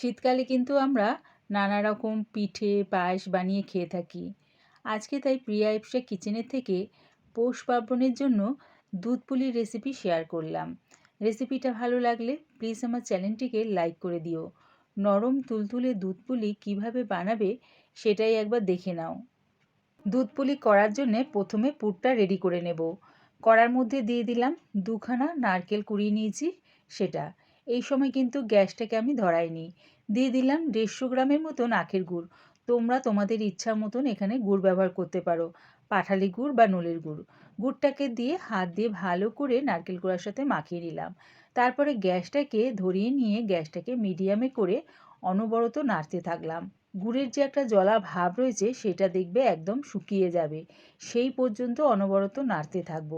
শীতকালে কিন্তু আমরা নানা রকম পিঠে, পায়েস বানিয়ে খেয়ে থাকি। আজকে তাই প্রিয়া ইপসা কিচেনের থেকে পৌষ পার্বণের জন্য দুধ পুলির রেসিপি শেয়ার করলাম। রেসিপিটা ভালো লাগলে প্লিজ আমার চ্যানেলটিকে লাইক করে দিও। নরম তুলতুলে দুধ পুলি কীভাবে বানাবে সেটাই একবার দেখে নাও। দুধ পুলি করার জন্যে প্রথমে পুরটা রেডি করে নেব। কড়ার মধ্যে দিয়ে দিলাম দুখানা নারকেল কুড়িয়ে নিয়েছি সেটা। এই সময় কিন্তু গ্যাসটাকে আমি ধরাইনি। দিয়ে দিলাম দেড়শো গ্রামের মতন আখের গুড়। তোমরা তোমাদের ইচ্ছা মতন এখানে গুড় ব্যবহার করতে পারো, পাঠালি গুড় বা নলের গুড়। গুড়টাকে দিয়ে হাত দিয়ে ভালো করে নারকেল কোড়ার সাথে মাখিয়ে নিলাম। তারপরে গ্যাসটাকে ধরিয়ে নিয়ে গ্যাসটাকে মিডিয়ামে করে অনবরত নাড়তে থাকলাম। গুড়ের যে একটা জলা ভাব রয়েছে, সেটা দেখবে একদম শুকিয়ে যাবে। সেই পর্যন্ত অনবরত নাড়তে থাকব।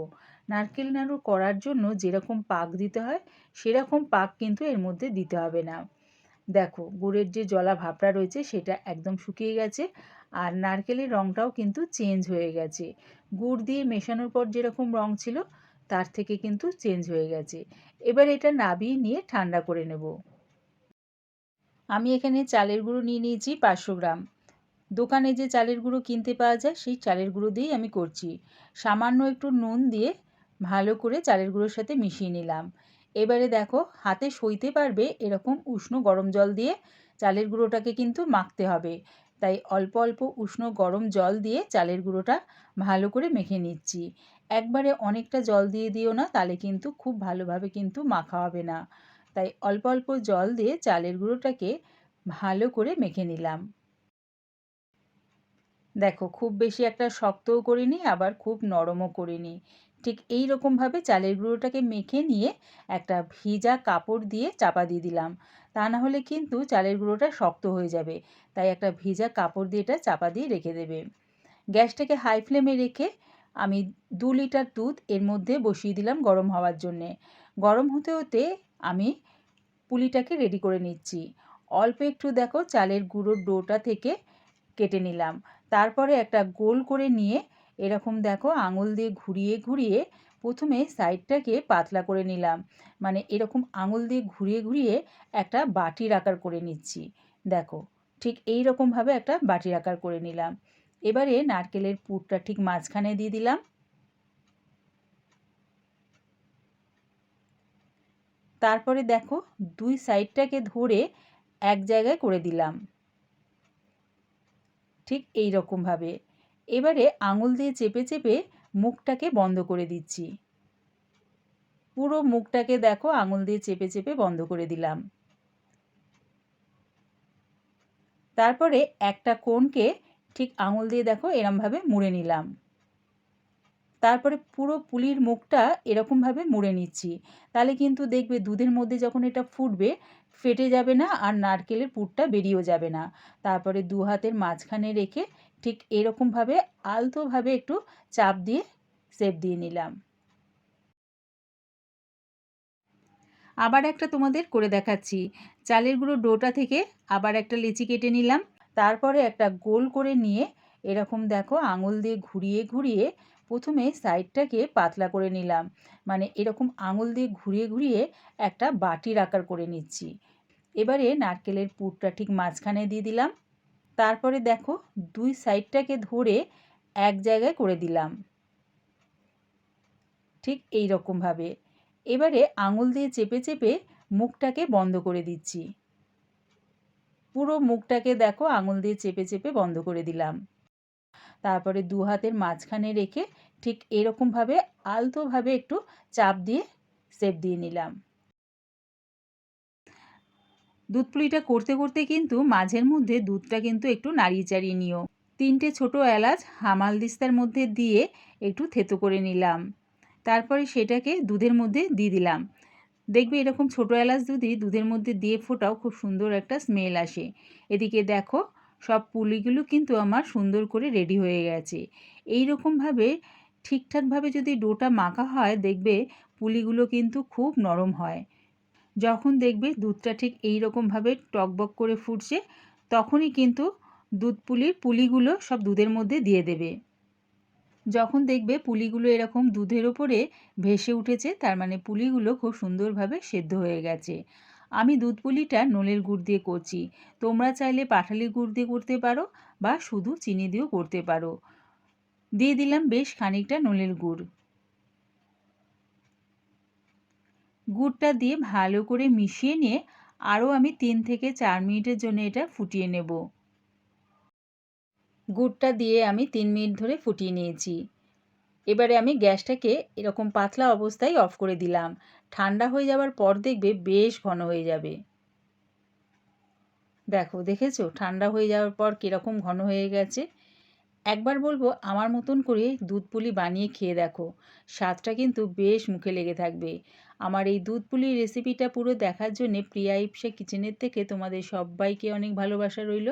নারকেল নাড়ু করার জন্য যেরকম পাক দিতে হয়, সেরকম পাক কিন্তু এর মধ্যে দিতে হবে না। দেখো, গুড়ের যে জলা ভাবটা রয়েছে, সেটা একদম শুকিয়ে গেছে আর নারকেলের রঙটাও কিন্তু চেঞ্জ হয়ে গেছে। গুড় দিয়ে মেশানোর পর যেরকম রঙ ছিল, তার থেকে কিন্তু চেঞ্জ হয়ে গেছে। এবার এটা নাবিয়ে নিয়ে ঠান্ডা করে নেব। আমি এখানে চালের গুঁড়ো নিয়ে নিয়েছি পাঁচশো গ্রাম। দোকানে যে চালের গুঁড়ো কিনতে পাওয়া যায়, সেই চালের গুঁড়ো দিয়েই আমি করছি। সামান্য একটু নুন দিয়ে ভালো করে চালের গুঁড়োর সাথে মিশিয়ে নিলাম। এবারে দেখো, হাতে সইতে পারবে এরকম উষ্ণ গরম জল দিয়ে। চালের গুঁড়োটাকে কিন্তু মাখতে হবে। তাই অল্প অল্প উষ্ণ গরম জল দিয়ে চালের গুঁড়োটা ভালো করে মেখে নিচ্ছি। একবারে অনেকটা জল দিয়ে দিও না, তাহলে কিন্তু খুব ভালোভাবে কিন্তু মাখা হবে না। তাই অল্প অল্প জল দিয়ে চালের গুঁড়োটাকে ভালো করে মেখে নিলাম। দেখো, খুব বেশি একটা শক্তও করিনি, আবার খুব নরমও করিনি। ঠিক এই রকমভাবে চালের গুঁড়োটাকে মেখে নিয়ে একটা ভিজা কাপড় দিয়ে চাপা দিয়ে দিলাম। তা না হলে কিন্তু চালের গুঁড়োটা শক্ত হয়ে যাবে, তাই একটা ভিজা কাপড় দিয়ে এটা চাপা দিয়ে রেখে দেবে। গ্যাসটাকে হাই ফ্লেমে রেখে আমি দু লিটার দুধ এর মধ্যে বসিয়ে দিলাম গরম হওয়ার জন্যে। গরম হতে হতে আমি পুলিটাকে রেডি করে নিচ্ছি। অল্প একটু দেখো চালের গুঁড়োর ডোটা থেকে কেটে নিলাম। তারপরে একটা গোল করে নিয়ে এরকম দেখো আঙুল দিয়ে ঘুরিয়ে ঘুরিয়ে প্রথমে সাইডটাকে পাতলা করে নিলাম। মানে এরকম আঙুল দিয়ে ঘুরিয়ে ঘুরিয়ে একটা বাটির আকার করে নিচ্ছি। দেখো, ঠিক এই রকমভাবে একটা বাটির আকার করে নিলাম। এবারে নারকেলের পুরটা ঠিক মাঝখানে দিয়ে দিলাম। তারপরে দেখো দুই সাইডটাকে ধরে এক জায়গায় করে দিলাম। ঠিক এই রকমভাবে এবারে আঙুল দিয়ে চেপে চেপে মুখটাকে বন্ধ করে দিচ্ছি। পুরো মুখটাকে দেখো, আঙুল দিয়ে চেপে চেপে বন্ধ করে দিলাম। তারপরে একটা কোণকে ঠিক আঙুল দিয়ে দেখো, এরমভাবে মুড়ে নিলাম। তারপরে পুরো পুলির মুখটা এরকমভাবে মুড়ে নিচ্ছি। তাহলে কিন্তু দেখবে দুধের মধ্যে যখন এটা ফুটবে, ফেটে যাবে না আর নারকেলের পুরটা বেরিয়েও যাবে না। তারপরে দু হাতের মাঝখানে রেখে ঠিক এরকমভাবে আলতোভাবে একটু চাপ দিয়ে সেপ দিয়ে নিলাম। আবার একটা তোমাদের করে দেখাচ্ছি। চালের গুঁড়ো ডোটা থেকে আবার একটা লেচি কেটে নিলাম। তারপরে একটা গোল করে নিয়ে এরকম দেখো আঙুল দিয়ে ঘুরিয়ে ঘুরিয়ে প্রথমে সাইডটাকে পাতলা করে নিলাম। মানে এরকম আঙুল দিয়ে ঘুরিয়ে ঘুরিয়ে একটা বাটির আকার করে নিচ্ছি। এবারে নারকেলের পুরটা ঠিক মাঝখানে দিয়ে দিলাম। তারপরে দেখো দুই সাইডটাকে ধরে এক জায়গায় করে দিলাম। ঠিক এই রকমভাবে এবারে আঙুল দিয়ে চেপে চেপে মুখটাকে বন্ধ করে দিচ্ছি। পুরো মুখটাকে দেখো আঙুল দিয়ে চেপে চেপে বন্ধ করে দিলাম। তারপরে দু হাতের মাঝখানে রেখে ঠিক এরকমভাবে আলতোভাবে একটু চাপ দিয়ে সেপ দিয়ে নিলাম। দুধ পুলিটা করতে করতে কিন্তু মাঝের মধ্যে দুধটা কিন্তু একটু নাড়িয়ে চাড়িয়ে নিও। তিনটে ছোট এলাচ হামাল দিস্তার মধ্যে দিয়ে একটু থেতো করে নিলাম। তারপরে সেটাকে দুধের মধ্যে দিয়ে দিলাম। দেখবে এরকম ছোটো এলাচ দুধই দুধের মধ্যে দিয়ে ফোটাও খুব সুন্দর একটা স্মেল আসে। এদিকে দেখো সব পুলিগুলো কিন্তু আমার সুন্দর করে রেডি হয়ে গেছে। এই রকমভাবে ঠিকঠাকভাবে যদি ডোটা মাখা হয়, দেখবে পুলিগুলো কিন্তু খুব নরম হয়। যখন দেখবে দুধটা ঠিক এই রকমভাবে টকবক করে ফুটছে, তখনই কিন্তু দুধ পুলির পুলিগুলো সব দুধের মধ্যে দিয়ে দেবে। যখন দেখবে পুলিগুলো এরকম দুধের ওপরে ভেসে উঠেছে, তার মানে পুলিগুলো খুব সুন্দরভাবে সেদ্ধ হয়ে গেছে। আমি দুধ পুলিটা নলের গুড় দিয়ে করছি। তোমরা চাইলে পাটালি গুড় দিয়ে করতে পারো বা শুধু চিনি দিয়েও করতে পারো। দিয়ে দিলাম বেশ খানিকটা নলের গুড়। গুড়টা দিয়ে ভালো করে মিশিয়ে নিয়ে আরও আমি তিন থেকে চার মিনিটের জন্য এটা ফুটিয়ে নেব। গুড়টা দিয়ে আমি তিন মিনিট ধরে ফুটিয়ে নিয়েছি। এবারে আমি গ্যাসটাকে এরকম পাতলা অবস্থায় অফ করে দিলাম। ঠান্ডা হয়ে যাওয়ার পর দেখবে বেশ ঘন হয়ে যাবে। দেখো, দেখেছ? ঠান্ডা হয়ে যাওয়ার পর কীরকম ঘন হয়ে গেছে। একবার বলব, আমার মতন করে দুধ পুলি বানিয়ে খেয়ে দেখো। স্বাদটা কিন্তু বেশ মুখে লেগে থাকবে। আমার এই দুধ পুলির রেসিপিটা পুরো দেখার জন্যে প্রিয়া ইপসা কিচেনের থেকে তোমাদের সবাইকে অনেক ভালোবাসা রইল।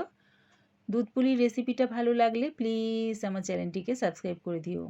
দুধ পুলির রেসিপিটা ভালো লাগলে প্লিজ আমার চ্যানেলটিকে সাবস্ক্রাইব করে দিও।